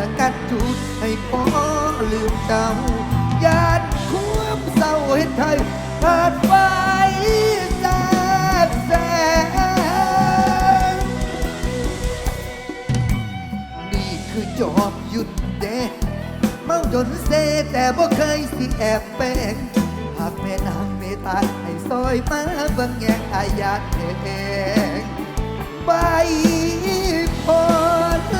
สกัดจุดให้พ่อลืมเจ้าญาติความเศร้าเห็นไทยผ่านไปแสนแสนนี่คือจอบหยุดเดเมาจนเซแต่บ่เคยสิแอบแปลงหากแม่นางเมตตาให้ซอยมาเบิ่งแยงอาญาตเองใบพร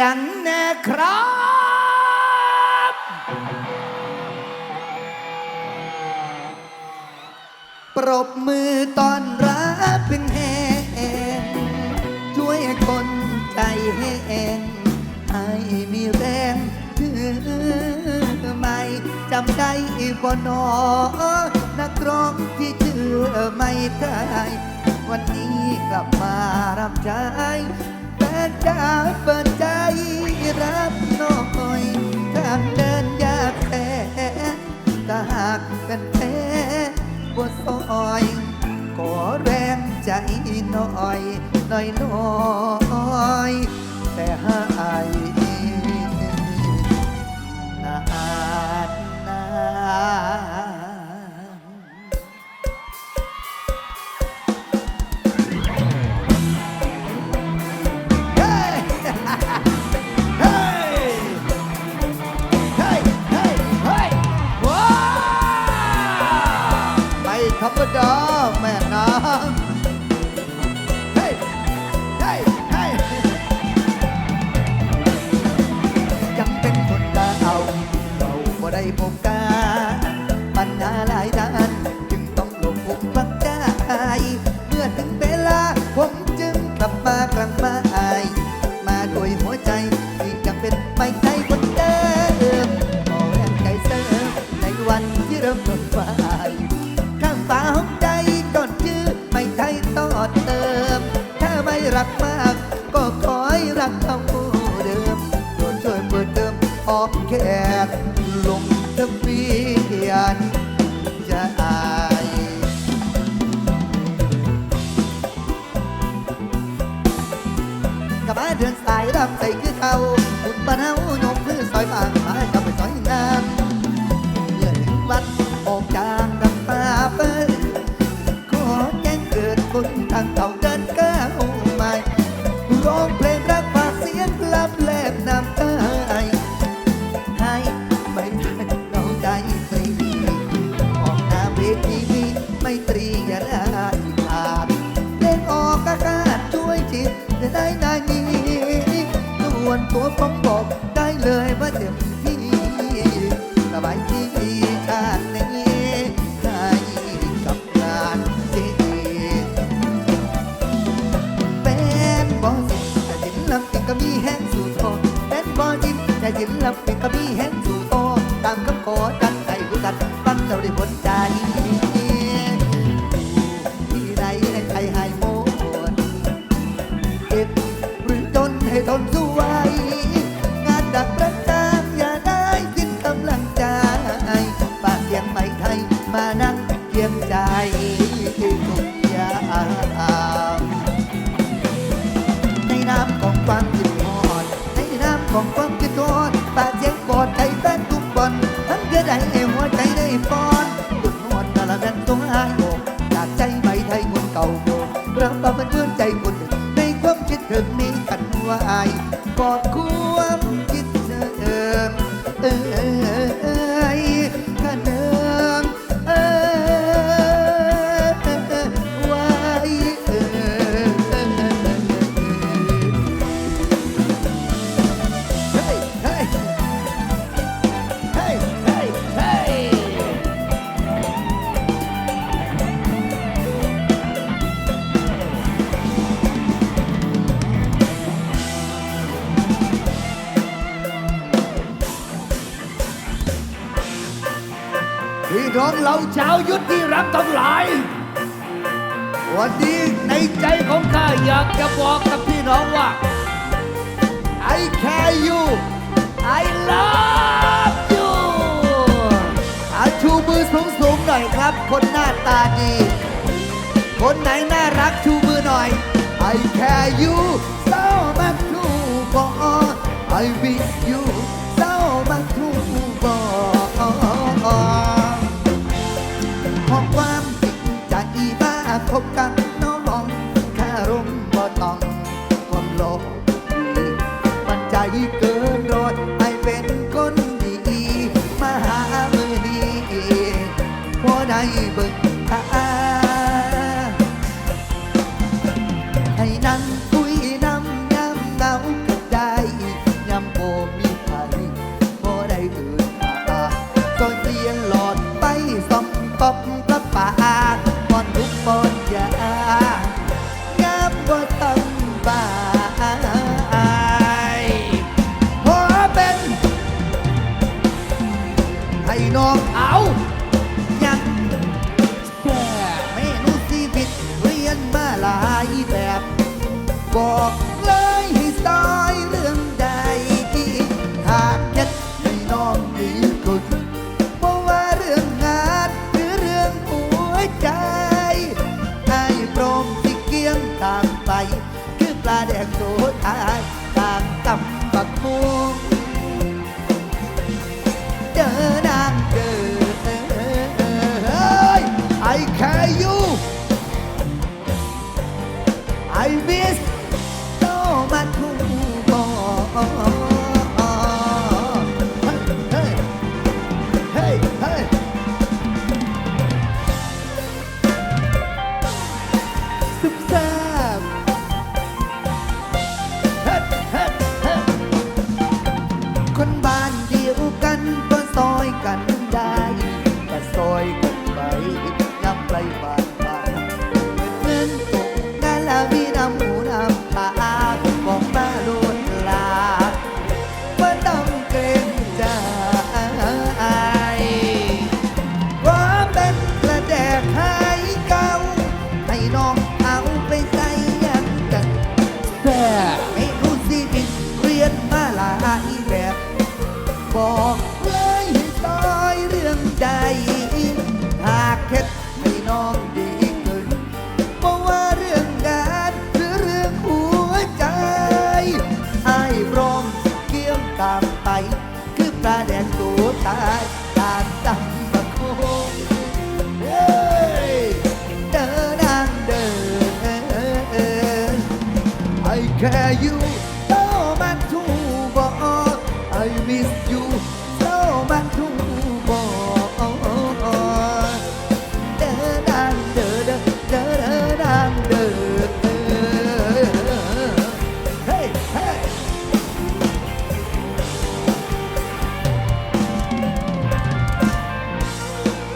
ยงนะครับปรบมือตอนรับเป็นแห่งช่วยคนใจแห้งให้มีแรงถือไม่จำได้บ่หนอนักร้องที่ชื่อไม่ได้วันนี้กลับมารับใช้ นจ้าเปิดใจรับหน่อยทางเดินยากแท้ถ้าหากเป็นแท้บทซอยขอแรงใจหน่อยหน่อยน่อยแต่หายนานนา แม่นางเฮ้ยเฮ้ยเฮ้ยยังเป็นคนตาเอาเราบ่ได้พบกันปัญหาหลาย รักมาก ก็ขอให้รักเท่าเดิมโปรดช่วยเปิดเติมออกแขกลงทะเบียนจะอายกับมาเดือนสายรำใส่คือเขาบุญบ้านเฮายกมือซอยบางมากับไปซอยงานเมื่อถึงวันออกจากดำตาเปิดขอแจ้งเกิดคนทางเก่า ส่วนตัวผมบอกได้เลยว่าเต็มที่สบายที่ชาตินี้ได้กับงานดีเป็นบอสิแต่ศิลปินก็มีแห้งสูดคอเป็นบอจินแต่ศิลปินก็ มานั่งเคียงใจทุกอย่างในน้ำของความคิดทอดในน้ำของความคิดทอดปากเสียงกอดใจแฟนทุกคนทั้งเกลือใดให้หัวใจได้ฟอนจุดนวดกระดันตัวหายอกจากใจไม่ไทยคนเก่าโบกเริ่มมาเป็นเพื่อนใจคน เราชาวยุทธที่รักทั้งหลาย วันนี้ในใจของข้าอยากจะบอกกับพี่น้องว่า I care you I love you อาชูมือสูงสูงหน่อยครับ คนหน้าตาดี คนไหนน่ารักชูมือหน่อย I care you so much too for all I wish you ากพบกัน pó. เลยตายเรื่องใด